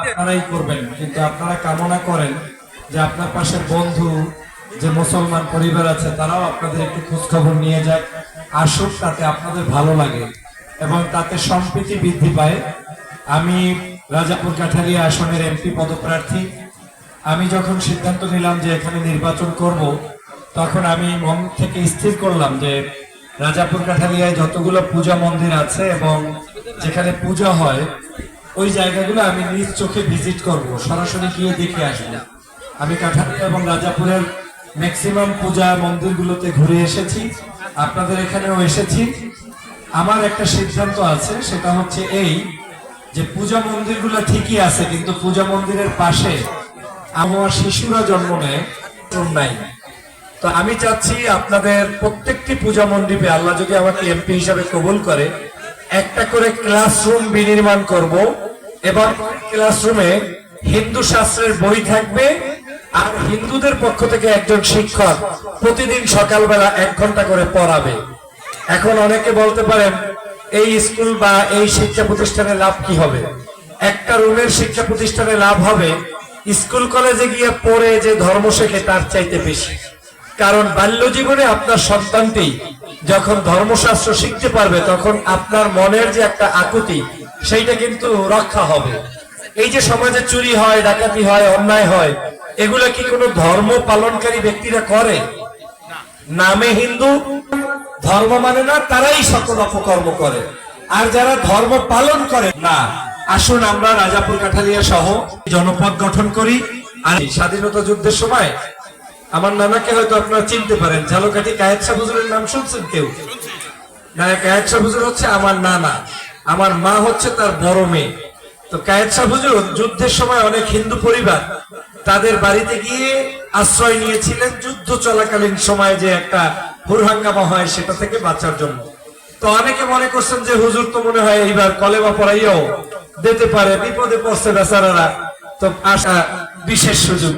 আপনারাই করবেন, কিন্তু আপনারা কামনা করেন যে আপনার পাশের বন্ধু, যে মুসলমান পরিবার আছে, তারাও আপনাদের একটু খোঁজ খবর নিয়ে যাক, আসুক তাতে আপনাদের ভালো লাগে এবং তাতে সম্প্রীতি বৃদ্ধি পায়। আমি রাজাপুর কাঠালিয়া আসনের এমপি পদপ্রার্থী। আমি যখন সিদ্ধান্ত নিলাম যে এখানে নির্বাচন করব, তখন আমি মন থেকে স্থির করলাম যে রাজাপুর কাঠালিয়ায় যতগুলো পূজা মন্দির আছে এবং যেখানে পূজা হয় ওই জায়গাগুলো আমি নিজ চোখে ভিজিট করব, সরাসরি গিয়ে দেখে আসব। আমি কাঠালিয়া এবং রাজাপুরের ম্যাক্সিমাম পূজা মন্দিরগুলোতে ঘুরে এসেছি, আপনাদের এখানেও এসেছি। আমার একটা সিদ্ধান্ত আছে, সেটা হচ্ছে এই যে পূজা মন্দিরগুলো ঠিকই আছে, কিন্তু পূজা মন্দিরের পাশে আমার শিশুরা জন্ম নেয় নাই। তো আমি চাচ্ছি আপনাদের প্রত্যেকটি পূজা মণ্ডপে আল্লাহ যদি আমাকে এমপি হিসাবে কবুল করে একটা করে ক্লাসরুম বিনির্মাণ করব, এবং ক্লাসরুমে হিন্দু শাস্ত্রের বই থাকবে, আর হিন্দুদের পক্ষ থেকে একজন শিক্ষক প্রতিদিন সকালবেলা এক ঘণ্টা করে পড়াবে। এখন অনেকে বলতে পারেন, এই স্কুল বা এই শিক্ষা প্রতিষ্ঠানে লাভ কি হবে? একটা রুমের শিক্ষা প্রতিষ্ঠানে লাভ হবে, স্কুল কলেজে গিয়ে পড়ে যে ধর্ম শেখে তার চাইতে বেশি। কারণ বাল্য জীবনে আপনার সন্তানটি যখন ধর্মশাস্ত্র শিখতে পারবে, তখন আপনার মনের যে একটা আকুতি, সেইটা কিন্তু রক্ষা হবে। এই যে সমাজে চুরি হয়, ডাকাতি হয়, অন্যায় হয়, এগুলা কি কোনো ধর্ম পালনকারী ব্যক্তিরা করে? নামে হিন্দু, ধর্ম মানে না, তারাই সকল অপকর্ম করে। আর যারা ধর্ম পালন করে, না। আসুন আমরা রাজাপুর কাঠালিয়া সহ জনপদ গঠন করি। আর স্বাধীনতা যুদ্ধের সময় আমার নানাকে হয়তো আপনারা চিনতে পারেন। ঝালকাঠি কায়েদ শাহ হুজুরের নাম শুনছেন কেউ? না, কায়েদ শাহ হুজুর হচ্ছে আমার নানা। আমার মা হচ্ছে তার বড় মেয়ে। তো কায়েদ শাহ হুজুর যুদ্ধের সময় অনেক হিন্দু পরিবার তাদের বাড়িতে গিয়ে আশ্রয় নিয়েছিলেন। যুদ্ধ চলাকালীন সময় যে একটা হুরহাঙ্গামা হয়, সেটা থেকে বাঁচার জন্য। তো অনেকে মনে করছেন যে হুজুর তো মনে হয় এইবার কলেমা পড়াইও দিতে পারে, বিপদে পড়ছে বেচারারা। তো আশা বিশেষ সুযোগ।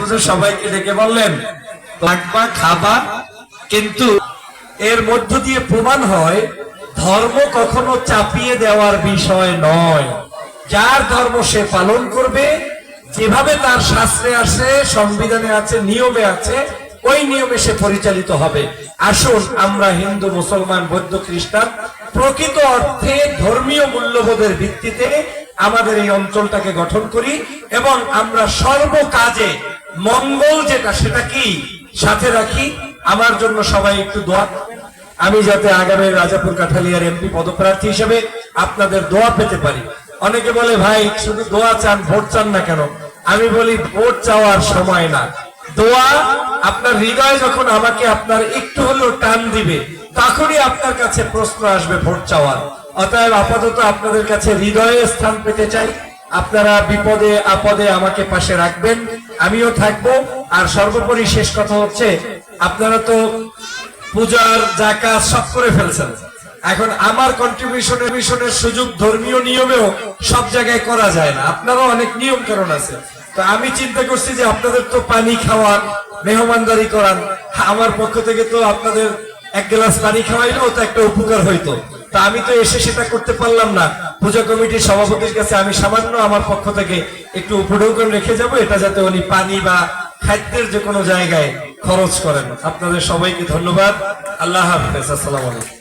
হুজুর সবাইকে ডেকে বললেন, লাগবা, খাবা। কিন্তু এর মধ্য দিয়ে প্রমাণ হয়, ধর্ম কখনো চাপিয়ে দেওয়ার বিষয় নয়। যার ধর্ম সে পালন করবে, যেভাবে তার শাস্ত্রে আছে, সংবিধানে আছে, নিয়মে আছে, ওই নিয়মে সে পরিচালিত হবে। আসুন, আমরা হিন্দু, মুসলমান, বৌদ্ধ, খ্রিস্টান প্রকৃত অর্থে ধর্মীয় মূল্যবোধের ভিত্তিতে আমাদের এই অঞ্চলটাকে গঠন করি এবং আমরা সর্বকাজে মঙ্গল যেটা, সেটা কি? সাথে রাখি। আমার জন্য সবাই একটু দোয়া। আমি যাতে আগামী রাজাপুর কাঠালিয়ার এমপি পদপ্রার্থী হিসেবে আপনাদের দোয়া পেতে পারি। অনেকে বলে, ভাই, শুধু দোয়া চান, ভোট চান না কেন? আমি বলি, ভোট চাওয়ার সময় না। দোয়া, আপনার হৃদয় যখন আমাকে আপনার একটু হলেও টান দিবে, তখনই আপনার কাছে প্রশ্ন আসবে ভোট চাওয়ার। অতএব আপাতত আপনাদের কাছে হৃদয়ে স্থান পেতে চাই। আপনারা বিপদে, আপদে আমাকে পাশে রাখবেন। আমিও থাকব। আর সর্বোপরি শেষ কথা হচ্ছে, আপনারা তো পূজার যা কাজ সব করে ফেলছেন। এখন আমার কন্ট্রিবিউশনের মিশনের সুযোগ ধর্মীয় নিয়মেও সব জায়গায় করা যায় না। আপনারও অনেক নিয়ম কারণ আছে। তো আমি চিন্তা করছি যে আপনাদের তো পানি খাওয়ান, মেহমানদারি করান। আমার পক্ষ থেকে তো আপনাদের এক গ্লাস পানি খাওয়াইলেও তো একটা উপকার হইতো। তা আমি তো এসে সেটা করতে পারলাম না। পূজা কমিটির সভাপতির কাছে আমি সামান্য আমার পক্ষ থেকে একটু উপঢৌকন রেখে যাব, এটা যাতে উনি পানি বা খাদ্যের যে কোনো জায়গায় খরচ করেন। আপনাদের সবাইকে ধন্যবাদ। আল্লাহ হাফেজ। আসসালাম আলাইকুম।